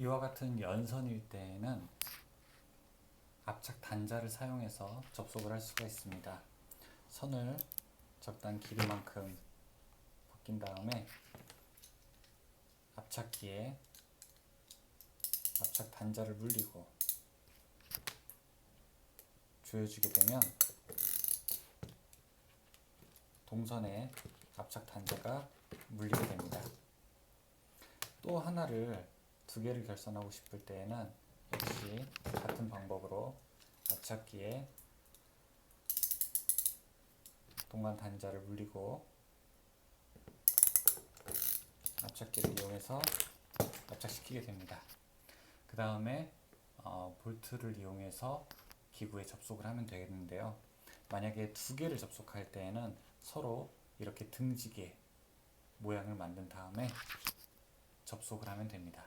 이와 같은 연선일 때에는 압착 단자를 사용해서 접속을 할 수가 있습니다. 선을 적당 길이만큼 벗긴 다음에 압착기에 압착 단자를 물리고 조여주게 되면 동선에 압착 단자가 물리게 됩니다. 또 하나를 두 개를 결선하고 싶을 때에는 역시 같은 방법으로 압착기에 동간 단자를 물리고 압착기를 이용해서 압착시키게 됩니다. 그 다음에 어, 볼트를 이용해서 기구에 접속을 하면 되겠는데요. 만약에 두 개를 접속할 때에는 서로 이렇게 등지게 모양을 만든 다음에 접속을 하면 됩니다.